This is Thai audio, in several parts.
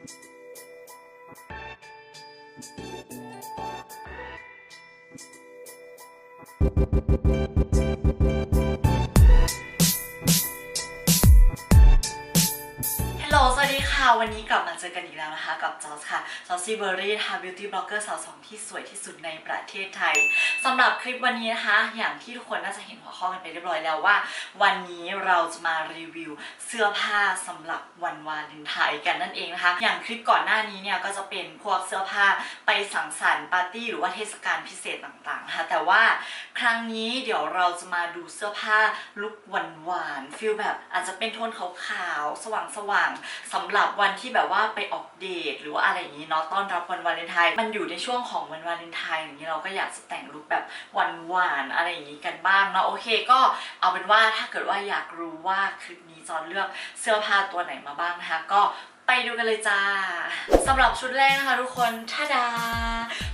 ฮัล วันนี้กลับมาเจอกันอีกแล้วนะคะ กับจอสค่ะจอสซี่เบอร์รี่ค่ะบิวตี้บล็อกเกอร์สาวสองที่สวยที่สุดในประเทศไทยสำหรับคลิปวันนี้นะคะ อย่างที่ทุกคนน่าจะเห็นหัวข้อกันไปเรียบร้อยแล้วว่า วันนี้เราจะมารีวิวเสื้อผ้าสำหรับวันวาเลนไทน์กันนั่นเองนะคะ อย่างคลิปก่อนหน้านี้เนี่ยก็จะเป็นพวกเสื้อผ้าไปสังสรรค์ปาร์ตี้หรือว่าเทศกาลพิเศษต่างๆนะคะแต่ว่าครั้งนี้เดี๋ยวเราจะมาดูเสื้อผ้าลุคหวานๆฟิลแบบอาจจะเป็นโทนขาวๆสว่างๆสำหรับวันันที่แบบว่าไปออกเดทหรือว่าอะไรอย่างนี้เนาะต้อนรับวันวาเลนไทน์มันอยู่ในช่วงของวันวาเลนไทน์อย่างนี้เราก็อยากจะแต่งลุคแบบหวานๆอะไรอย่างนี้กันบ้างเนาะโอเค ก็เอาเป็นว่าถ้าเกิดว่าอยากรู้ว่าคลิปนี้จอนเลือกเสื้อผ้าตัวไหนมาบ้างนะคะก็ไปดูกันเลยจ้าสำหรับชุดแรกนะคะทุกคนท่าดา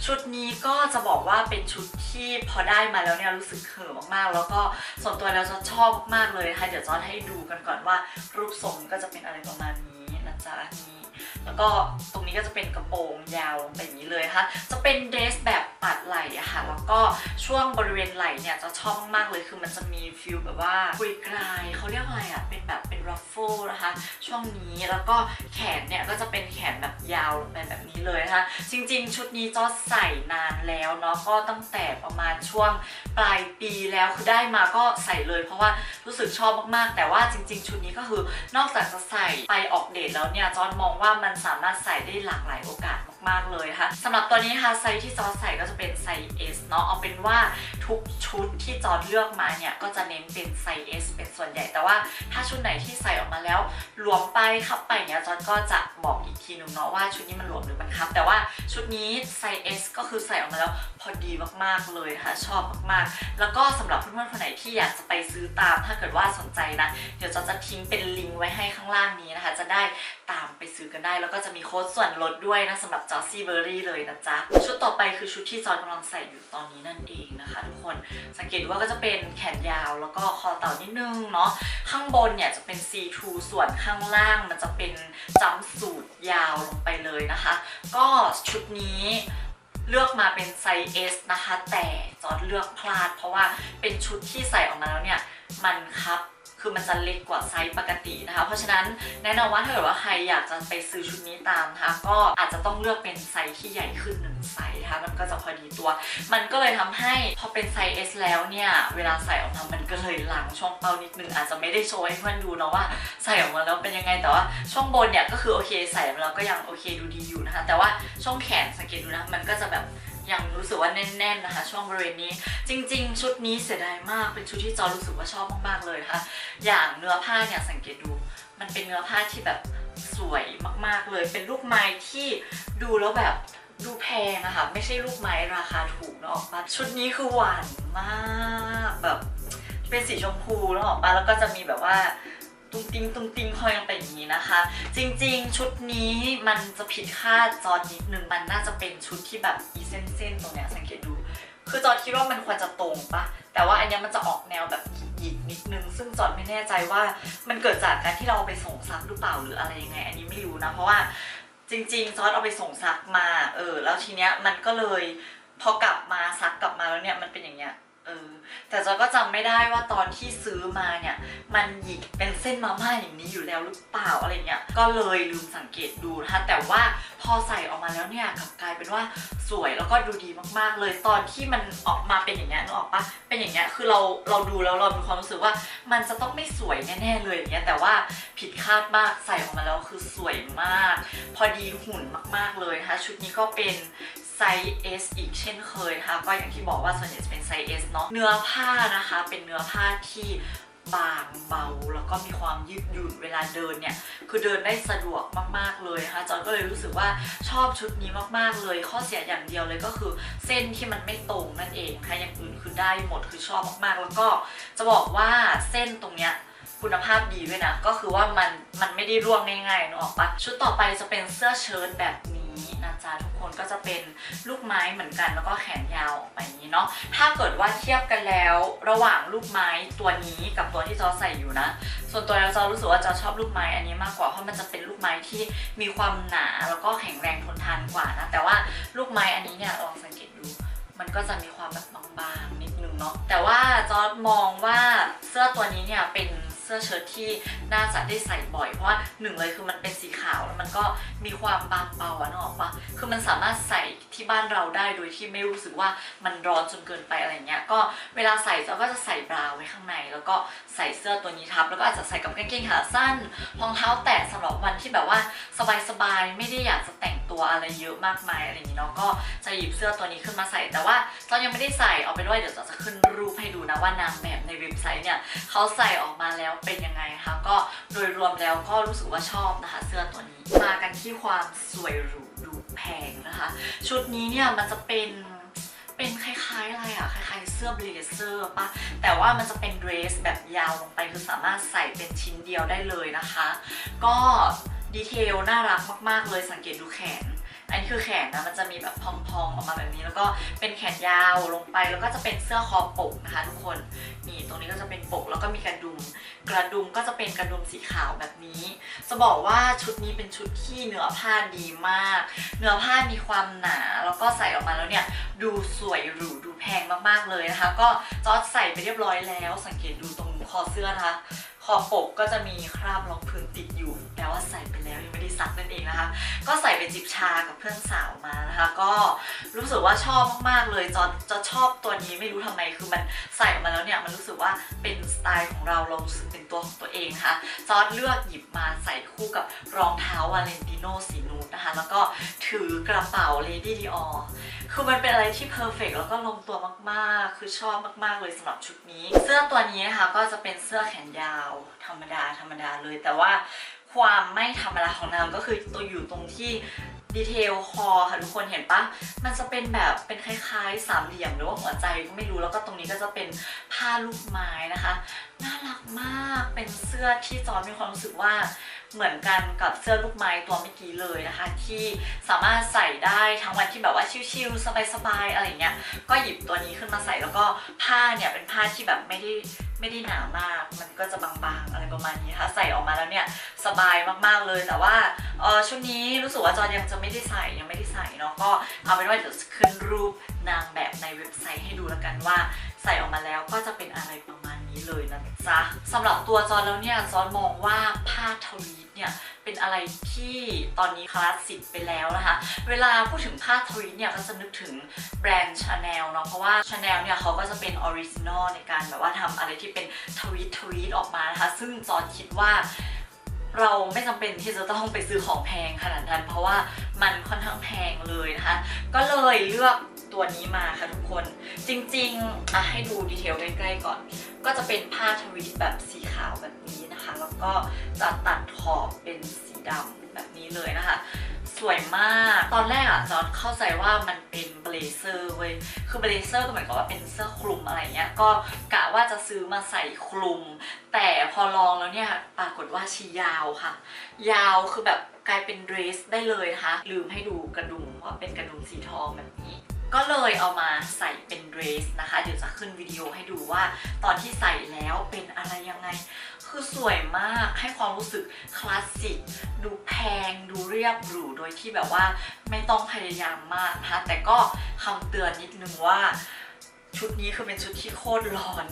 ชุดนี้ก็จะบอกว่าเป็นชุดที่พอได้มาแล้วเนี่ยรู้สึกเขิมมากๆ แล้วก็ส่วนตัวแล้วจะชอบมากๆเลยนะคะเดี๋ยวจอนให้ดูกันก่อนว่ารูปทรงก็จะเป็นอะไรประมาณนี้ นะจ๊ะนี่ แล้วก็ตรงนี้ก็จะเป็นกระโปรงยาวลงไปอย่างนี้เลยนะคะจะเป็นเดรสแบบปัดไหล่อะค่ะแล้วก็ช่วงบริเวณไหล่เนี่ยจะชอบมากๆเลยคือมันจะมีฟิลแบบว่ากุยกลายเขาเรียกอะไรอะเป็นแบบเป็นรัฟเฟิลนะคะ ช่วงนี้แล้วก็แขนเนี่ยก็จะเป็นแขนแบบยาวลงไปแบบนี้เลยนะคะจริงๆ ชุดนี้จอใส่นานแล้วเนาะก็ตั้งแต่ประมาณช่วงปลายปีแล้วคือได้มาก็ใส่เลยเพราะว่ารู้สึกชอบมากๆ แต่ว่าจริง ๆ ชุดนี้ก็คือนอกจากจะใส่ไปออกเดทแล้วเนี่ยจอนมองว่ามันสามารถใส่ได้หลากหลายโอกาสมากๆเลยค่ะสำหรับตัวนี้ค่ะไซส์ที่จอใส่ก็จะเป็นไซส์ S เนาะเอาเป็นว่าทุกชุดที่จอเลือกมาเนี่ยก็จะเน้นเป็นไซส์ S เป็นส่วนใหญ่แต่ว่าถ้าชุดไหนที่ใส่ออกมาแล้วหลวมไปคับไปเนี่ยจอนก็จะบอกอีกทีหนึงเนาะว่าชุดนี้มันหลวมหรือมันคับ แต่ว่าชุดนี้ไซส์ S ก็คือใส่ออกมาแล้วพอดีมากๆเลยค่ะชอบมากๆ แล้วก็สำหรับเพื่อนๆคนไหนที่อยากจะไปซื้อตาม ถ้าเกิดว่าสนใจนะ เดี๋ยวจอนจะทิ้งเป็นลิงก์ไว้ให้ข้างล่างนี้นะคะ จะได้ตามไปซื้อกันได้แล้วก็จะมีโค้ดส่วนลดด้วยนะสำหรับจอซี่เบอรี่เลยนะจ๊ะ ชุดต่อไปคือชุดที่จอนกำลังใส่อยู่ตอนนี้นั่นเองนะคะทุกคนสังเกตว่าก็จะเป็นแขนยาวแล้วก็คอเต่านิดนึงเนาะข้างบนเนี่ยจะเป็น C2 ส่วนข้างล่างมันจะเป็นจัมสูทยาวลงไปเลยนะคะ ก็ชุดนี้เลือกมาเป็นไซส์ S นะคะ แต่จอดเลือกพลาด เพราะว่าเป็นชุดที่ใส่ออกมาแล้วเนี่ย มันครับ คือมันจะเล็กกว่าไซส์ปกตินะคะ เพราะฉะนั้นแนะนำว่าถ้าเกิดว่าใครอยากจะไปซื้อชุดนี้ตามนะคะก็อาจจะต้องเลือกเป็นไซส์ที่ใหญ่ขึ้นหนึ่งไซส์นะคะมันก็จะพอดีตัว มันก็เลยทำให้พอเป็นไซส์ S แล้วเนี่ยเวลาใส่ออกมามันก็เลยหลังช่องเป้านิดนึงอาจจะไม่ได้โชว์ให้เพื่อนดูเนาะว่าใส่ออกมาแล้วเป็นยังไงแต่ว่าช่วงบนเนี่ยก็คือโอเคใส่มาแล้วก็ยังโอเคดูดีอยู่นะคะ แต่ว่าช่วงแขนสังเกตดูนะมันก็จะแบบ ยังรู้สึกว่าแน่นๆนะคะ ช่วงบริเวณนี้ จริง ๆ ชุดนี้เสียดายมากเป็นชุดที่จอรู้สึกว่าชอบมากๆเลยนะคะอย่างเนื้อผ้าเนี่ยสังเกตดู มันเป็นเนื้อผ้าที่แบบสวยมากๆเลย เป็นลูกไม้ที่ดูแล้วแบบดูแพงอะค่ะไม่ใช่ลูกไม้ราคาถูกนะออกปะชุดนี้คือหวานมากแบบเป็นสีชมพูแล้วออกปะแล้วก็จะมีแบบว่า ตุ้งติ้งตุ้งติ้งห้อยลงไปอย่างนี้นะคะ จริงๆ ชุดนี้มันจะผิดคาดจอดนิดนึงมันน่าจะเป็นชุดที่แบบอีเส้นๆตรงเนี้ยสังเกตดู คือจอดคิดว่ามันควรจะตรงปะแต่ว่าอันเนี้ยมันจะออกแนวแบบหยิกนิดนึง ซึ่งจอดไม่แน่ใจว่ามันเกิดจากการที่เราไปส่งซักหรือเปล่าหรืออะไรยังไง อันนี้ไม่รู้นะเพราะว่าจริง ๆ จอดเอาไปส่งซักมาเออแล้วทีเนี้ยมันก็เลยพอกลับมาซักกลับมาแล้วเนี่ยมันเป็นอย่างเงี้ยเออแต่จอยก็จำไม่ได้ว่าตอนที่ซื้อมาเนี่ย มันหยิกเป็นเส้นมาม่าอย่างนี้อยู่แล้วหรือเปล่าอะไรเงี้ยก็เลยลืมสังเกตดูนะคะแต่ว่าพอใส่ออกมาแล้วเนี่ยกลับกลายเป็นว่าสวยแล้วก็ดูดีมากๆ เลยตอนที่มันออกมาเป็นอย่างเงี้ยนึกออกปะเป็นอย่างเงี้ยคือเราเราดูแล้วเรามีความรู้สึกว่ามันจะต้องไม่สวยแน่ๆเลยอย่างเงี้ยแต่ว่าผิดคาดมากใส่ออกมาแล้วคือสวยมาก พอดีหุ่นมากๆเลยนะคะชุดนี้ก็เป็นไซส์ S อีกเช่นเคยนะคะก็อย่างที่บอกว่าส่วนใหญ่จะเป็นไซส์ S เนาะเนื้อผ้านะคะ เป็นเนื้อผ้าที่ บางเบาแล้วก็มีความยืดหยุ่นเวลาเดินเนี่ย คือเดินได้สะดวกมากๆเลยนะคะจอยก็เลยรู้สึกว่าชอบชุดนี้มากๆเลย ข้อเสียอย่างเดียวเลยก็คือเส้นที่มันไม่ตรงนั่นเองนะคะอย่างอื่นคือได้หมดคือชอบมากๆ แล้วก็จะบอกว่าเส้นตรงเนี้ยคุณภาพดีด้วยนะ ก็คือว่ามันมันไม่ได้ร่วงง่ายๆนึกออกปะชุดต่อไปจะเป็นเสื้อเชิ้ตแบบนี้ นี้นะจ๊ะทุกคนก็จะเป็นลูกไม้เหมือนกันแล้วก็แขนยาวออกไปนี้เนาะถ้าเกิดว่าเทียบกันแล้ว ระหว่างลูกไม้ตัวนี้กับตัวที่จอใส่อยู่นะ ส่วนตัวแล้วจอรู้สึกว่าจอชอบลูกไม้อันนี้มากกว่าเพราะมันจะเป็นลูกไม้ที่มีความหนาแล้วก็แข็งแรงทนทานกว่านะแต่ว่าลูกไม้อันนี้เนี่ยลองสังเกตดูมันก็จะมีความแบบบางๆนิดนึงเนาะแต่ว่าจอมองว่าเสื้อตัวนี้เนี่ยเป็น เสื้อเชิ้ตที่น่าจะได้ใส่บ่อยเพราะว่าหนึ่งเลยคือมันเป็นสีขาวแล้วมันก็มีความบางเบาอะนอกปะคือมันสามารถใส่ที่บ้านเราได้โดยที่ไม่รู้สึกว่ามันร้อนจนเกินไปอะไรเงี้ยก็เวลาใส่จอร์ดก็จะใส่บราไว้ข้างใน แล้วก็ใส่เสื้อตัวนี้ทับ แล้วก็อาจจะใส่กับกางเกงขาสั้นรองเท้าแตะสำหรับวันที่แบบว่าสบายๆไม่ได้อยากจะแต่งตัวอะไรเยอะมากมายอะไรอย่างนี้เนาะก็จะหยิบเสื้อตัวนี้ขึ้นมาใส่ แต่ว่าจอนยังไม่ได้ใส่เอาเป็นว่าเดี๋ยวจอนจะขึ้นรูปให้ดูนะว่านางแบบในเว็บไซต์เนี่ยเขาใส่ออกมาแล้วเป็นยังไงคะก็โดยรวมแล้วก็รู้สึกว่าชอบนะคะ เสื้อตัวนี้มากันที่ความสวยหรูดูแพงนะคะ ชุดนี้เนี่ยมันจะเป็นเป็นคล้ายๆอะไรอะคล้ายๆเสื้อเบลเซอร์ปะแต่ว่ามันจะเป็นเดรสแบบยาวลงไปคือสามารถใส่เป็นชิ้นเดียวได้เลยนะคะ ก็ดีเทลน่ารักมากๆเลยสังเกตดูแขน อันนี้คือแขนนะมันจะมีแบบพองๆออกมาแบบนี้ แล้วก็เป็นแขนยาวลงไปแล้วก็จะเป็นเสื้อคอปกนะคะทุกคนนี่ตรงนี้ก็จะเป็นปกแล้วก็มีกระดุม กระดุมก็จะเป็นกระดุมสีขาวแบบนี้ จะบอกว่าชุดนี้เป็นชุดที่เนื้อผ้าดีมาก เนื้อผ้ามีความหนาแล้วก็ใส่ออกมาแล้วเนี่ยดูสวยหรูดูแพงมากๆเลยนะคะ ก็จอร์จใส่ไปเรียบร้อยแล้ว สังเกตดูตรงคอเสื้อนะคะขอปกก็จะมีคราบรองพื้นติดอยู่ แปลว่าใส่ไปแล้วยังไม่ได้ซักนั่นเองนะคะ ก็ใส่ไปจิบชากับเพื่อนสาวมานะคะ ก็รู้สึกว่าชอบมากๆเลยจอจะชอบตัวนี้ไม่รู้ทำไมคือมันใส่ออกมาแล้วเนี่ยมันรู้สึกว่าเป็นสไตล์ของเราเรารู้สึกเป็นตัวของตัวเองค่ะจอดเลือกหยิบมาใส่คู่กับรองเท้าวาเลนติโนสีนูดนะคะ แล้วก็ถือกระเป๋า Lady Dior คือมันเป็นอะไรที่เพอร์เฟกแล้วก็ลงตัวมากๆ คือชอบมากๆเลยสำหรับชุดนี้ เสื้อตัวนี้นะคะก็จะเป็นเสื้อแขนยาวธรรมดาธรรมดาเลยแต่ว่า ความไม่ธรรมดาของนางก็คือตัวอยู่ตรงที่ดีเทลคอค่ะทุกคนเห็นปะมันจะเป็นแบบเป็นคล้ายๆสามเหลี่ยมหรือว่าหัวใจก็ไม่รู้แล้วก็ตรงนี้ก็จะเป็นผ้าลูกไม้นะคะ น่ารักมากเป็นเสื้อที่จอร์จมีความรู้สึกว่า เหมือนกันกับเสื้อลูกไม้ตัวเมื่อกี้เลยนะคะ ที่สามารถใส่ได้ทั้งวันที่แบบว่าชิลๆสบายๆอะไรเงี้ยก็หยิบตัวนี้ขึ้นมาใส่แล้วก็ผ้าเนี่ยเป็นผ้าที่แบบไม่ได้ไม่ได้หนามาก มันก็จะบางๆอะไรประมาณนี้ค่ะ ใส่ออกมาแล้วเนี่ยสบายมากๆเลย แต่ว่าเออชุดนี้รู้สึกว่าจอยังจะไม่ได้ใส่ยังไม่ได้ใส่เนาะก็เอาเป็นว่าเดี๋ยวขึ้นรูป นางแบบในเว็บไซต์ให้ดูแล้วกันว่า ใส่ออกมาแล้วก็จะเป็นอะไรประมาณนี้เลยนะจ๊ะสำหรับตัวจอร์จแล้วเนี่ยจอร์จมองว่าผ้าทวีตเนี่ยเป็นอะไรที่ตอนนี้คลาสสิกไปแล้วนะคะ เวลาพูดถึงผ้าทวีตเนี่ยก็จะนึกถึงแบรนด์ชาแนลเนาะเพราะว่าชาแนลเนี่ยเขาก็จะเป็นออริจินอลในการแบบว่าทำอะไรที่เป็นทวีตทวีตออกมานะคะซึ่งจอนคิดว่าเราไม่จำเป็นที่จะต้องไปซื้อของแพงขนาดนั้น เพราะว่ามันค่อนข้างแพงเลยนะคะ ก็เลยเลือก ตัวนี้มาค่ะทุกคน จริงๆอะให้ดูดีเทลใกล้ๆก่อน ก็จะเป็นผ้าทวีตแบบสีขาวแบบนี้นะคะ แล้วก็จะตัดขอบเป็นสีดำแบบนี้เลยนะคะ สวยมาก ตอนแรกอะจอนเข้าใจว่ามันเป็น เลเซอร์เว้ย คือเบลเซอร์ก็เหมือนกับว่าเป็นเสื้อคลุมอะไรเงี้ย ก็กะว่าจะซื้อมาใส่คลุม แต่พอลองแล้วเนี่ยปรากฏว่าชียาวค่ะ ยาวคือแบบกลายเป็นเดรสได้เลยนะคะ ลืมให้ดูกระดุมว่าเป็นกระดุมสีทองแบบนี้ก็เลยเอามาใส่เป็นเดรสนะคะ เดี๋ยวจะขึ้นวิดีโอให้ดูว่าตอนที่ใส่แล้วเป็นอะไรยังไง คือสวยมากให้ความรู้สึกคลาสสิก ดูแพง ดูเรียบหรูโดยที่แบบว่าไม่ต้องพยายามมากนะคะแต่ก็คำเตือนนิดนึงว่าชุดนี้คือเป็นชุดที่โคตรร้อน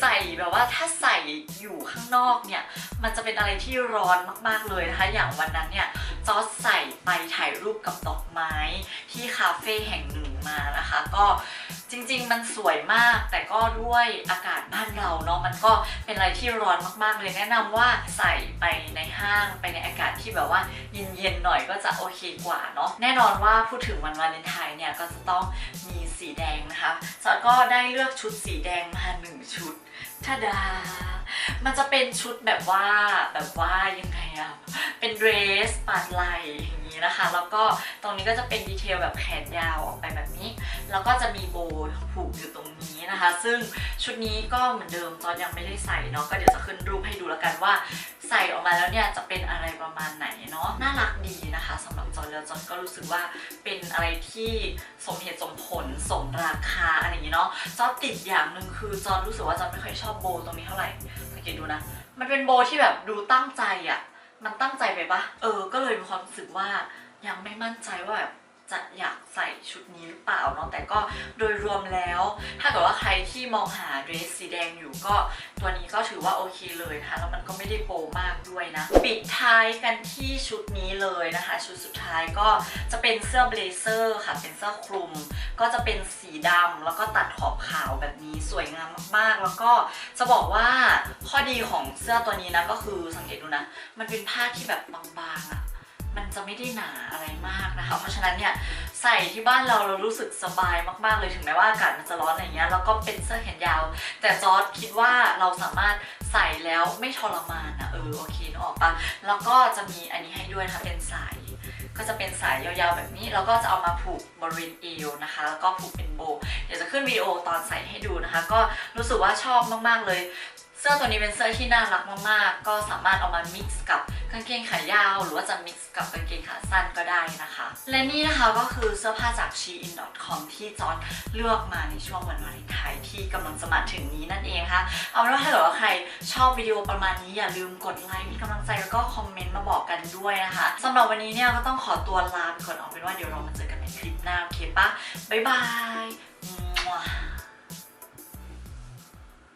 ใส่แบบว่าถ้าใส่อยู่ข้างนอกเนี่ย มันจะเป็นอะไรที่ร้อนมากๆเลยนะคะ อย่างวันนั้นเนี่ยจอร์จใส่ไปถ่ายรูปกับดอกไม้ที่คาเฟ่แห่งหนึ่งมานะคะ ก็ จริง ๆ มันสวยมาก แต่ก็ด้วยอากาศบ้านเราเนาะมันก็เป็นอะไรที่ร้อนมากๆเลยแนะนำว่าใส่ไปในห้างไปในอากาศที่แบบว่าเย็นๆหน่อยก็จะโอเคกว่าเนาะแน่นอนว่าพูดถึงวันวาเลนไทน์เนี่ยก็จะต้องมีสีแดงนะคะจอร์จก็ได้เลือกชุดสีแดงมาหนึ่งชุด ทาดา มันจะเป็นชุดแบบว่าแบบว่ายังไงอะเป็นเดรสปาดไหลอย่างนี้นะคะ แล้วก็ตรงนี้ก็จะเป็นดีเทลแบบแขนยาวออกไปแบบนี้ แล้วก็จะมีโบว์ผูกอยู่ตรงนี้นะคะ ซึ่งชุดนี้ก็เหมือนเดิมจอนยังไม่ได้ใส่เนาะก็เดี๋ยวจะขึ้นรูปให้ดูแล้วกันว่า ใส่ออกมาแล้วเนี่ยจะเป็นอะไรประมาณไหนเนาะน่ารักดีนะคะสำหรับจอนแล้วจอนก็รู้สึกว่าเป็นอะไรที่สมเหตุสมผลสมราคาอะไรอย่างนี้เนาะจอนติดอย่างหนึ่งคือจอนรู้สึกว่าจอนไม่ค่อยชอบโบตรงนี้เท่าไหร่สังเกตดูนะ มันเป็นโบที่แบบดูตั้งใจอะมันตั้งใจไปปะเออ ก็เลยมีความรู้สึกว่ายังไม่มั่นใจว่าแบบ จะอยากใส่ชุดนี้หรือเปล่าเนาะแต่ก็โดยรวมแล้ว ถ้าเกิดว่าใครที่มองหาเดรสสีแดงอยู่ก็ตัวนี้ก็ถือว่าโอเคเลยนะคะแล้วมันก็ไม่ได้โปมากด้วยนะ ปิดท้ายกันที่ชุดนี้เลยนะคะ ชุดสุดท้ายก็จะเป็นเสื้อเบลเซอร์ค่ะเป็นเสื้อคลุม ก็จะเป็นสีดำแล้วก็ตัดขอบขาวแบบนี้สวยงามมากๆ แล้วก็จะบอกว่าข้อดีของเสื้อตัวนี้นะก็คือสังเกตดูนะ มันเป็นผ้าที่แบบบางๆอะ่ะ มันจะไม่ได้หนาอะไรมากนะคะ เพราะฉะนั้นเนี่ยใส่ที่บ้านเราเรารู้สึกสบายมากๆเลยถึงแม้ว่าอากาศมันจะร้อนอะไรเงี้ยแล้วก็เป็นเสื้อแขนยาว แต่จอร์ดคิดว่าเราสามารถใส่แล้วไม่ทรมานนะเออโอเคนึกออกปะแล้วก็จะมีอันนี้ให้ด้วยนะคะเป็นสายก็จะเป็นสายยาวๆแบบนี้แล้วก็จะเอามาผูกบริเวณเอวนะคะ แล้วก็ผูกเป็นโบ เดี๋ยวจะขึ้นวิดีโอตอนใส่ให้ดูนะคะ ก็รู้สึกว่าชอบมากๆเลย สื้อตัวนี้เป็นเสื้อที่น่ารักมากๆ ก็สามารถเอามา mix กับกางเกงขายาว หรือว่าจะ mix กับกางเกงขาสั้นก็ได้นะคะ และนี่นะคะก็คือเสื้อผ้าจาก shein.com ที่จอร์ดเลือกมาในช่วงวันวาเลนไทน์ที่กำลังจะมาถึงนี้นั่นเองค่ะ เอาเป็นว่าถ้าเกิดว่าใครชอบวิดีโอประมาณนี้อย่าลืมกดไลค์มีกำลังใจแล้วก็คอมเมนต์มาบอกกันด้วยนะคะสำหรับวันนี้เนี่ยก็ต้องขอตัวลาไปก่อนเอาเป็นว่าเดี๋ยวเรามาเจอกันในคลิปหน้าโอเคปะบ๊ายบาย